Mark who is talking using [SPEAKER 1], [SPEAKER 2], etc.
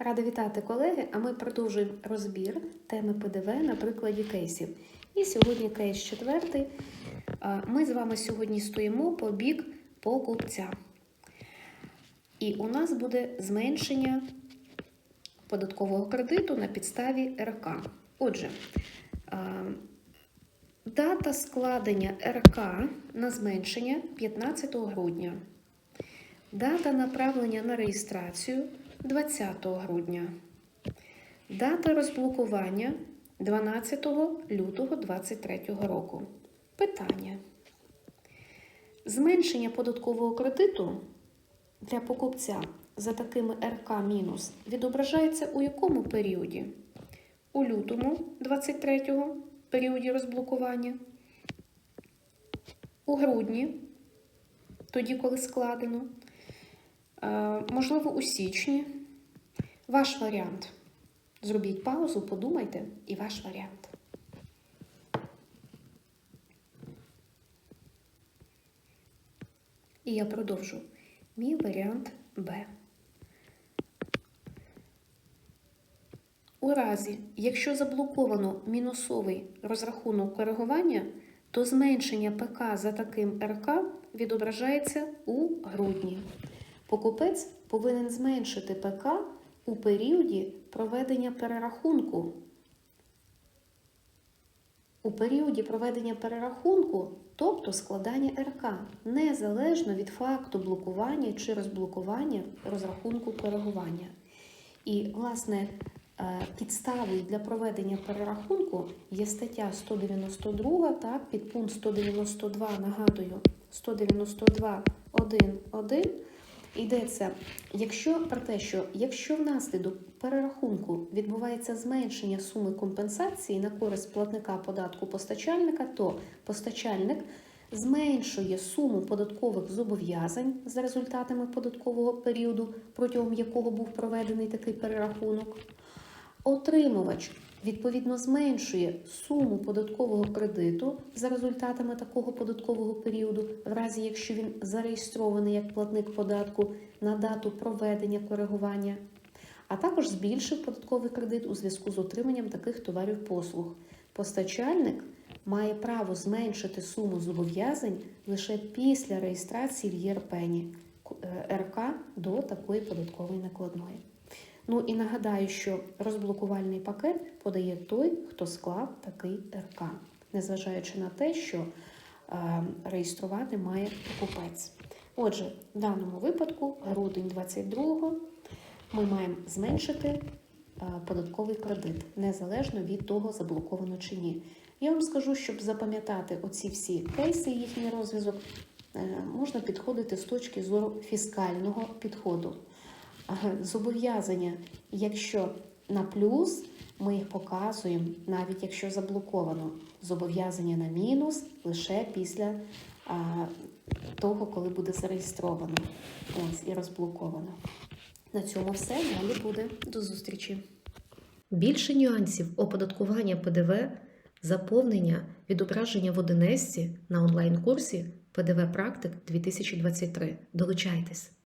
[SPEAKER 1] Рада вітати колеги, а ми продовжуємо розбір теми ПДВ на прикладі кейсів. І сьогодні кейс четвертий. Ми з вами сьогодні стоїмо по бік покупця. І у нас буде зменшення податкового кредиту на підставі РК. Отже, дата складення РК на зменшення 15 грудня. Дата направлення на реєстрацію 20 грудня. Дата розблокування 12 лютого 2023 року. Питання. Зменшення податкового кредиту для покупця за такими РК мінус відображається у якому періоді? У лютому 23 періоді розблокування, у грудні, тоді, коли складено, можливо, у січні. Ваш варіант. Зробіть паузу, подумайте, і ваш варіант. І я продовжу. Мій варіант Б. У разі, якщо заблоковано мінусовий розрахунок коригування, то зменшення ПК за таким РК відображається у грудні. Покупець повинен зменшити ПК у періоді проведення перерахунку. У періоді проведення перерахунку, тобто складання РК, незалежно від факту блокування чи розблокування розрахунку коригування. І, власне, е, підставою для проведення перерахунку є стаття 192, так, підпункт 192, нагадую, 192.1.1, Йдеться, якщо про те, що якщо внаслідок перерахунку відбувається зменшення суми компенсації на користь платника податку постачальника, то постачальник зменшує суму податкових зобов'язань за результатами податкового періоду, протягом якого був проведений такий перерахунок. Отримувач відповідно зменшує суму податкового кредиту за результатами такого податкового періоду, в разі якщо він зареєстрований як платник податку на дату проведення коригування, а також збільшив податковий кредит у зв'язку з отриманням таких товарів послуг. Постачальник має право зменшити суму зобов'язань лише після реєстрації в ЄРПЕНі РК до такої податкової накладної. Ну і нагадаю, що розблокувальний пакет подає той, хто склав такий РК, незважаючи на те, що е, реєструвати має покупець. Отже, в даному випадку, грудень 22 ми маємо зменшити е, податковий кредит, незалежно від того, заблоковано чи ні. Я вам скажу, щоб запам'ятати оці всі кейси, їхній розв'язок, е, можна підходити з точки зору фіскального підходу зобов'язання, якщо на плюс, ми їх показуємо, навіть якщо заблоковано. Зобов'язання на мінус лише після а, того, коли буде зареєстровано Ось, і розблоковано. На цьому все. Далі буде. До зустрічі. Більше нюансів оподаткування ПДВ, заповнення, відображення в Одинесці на онлайн-курсі ПДВ Практик 2023. Долучайтесь!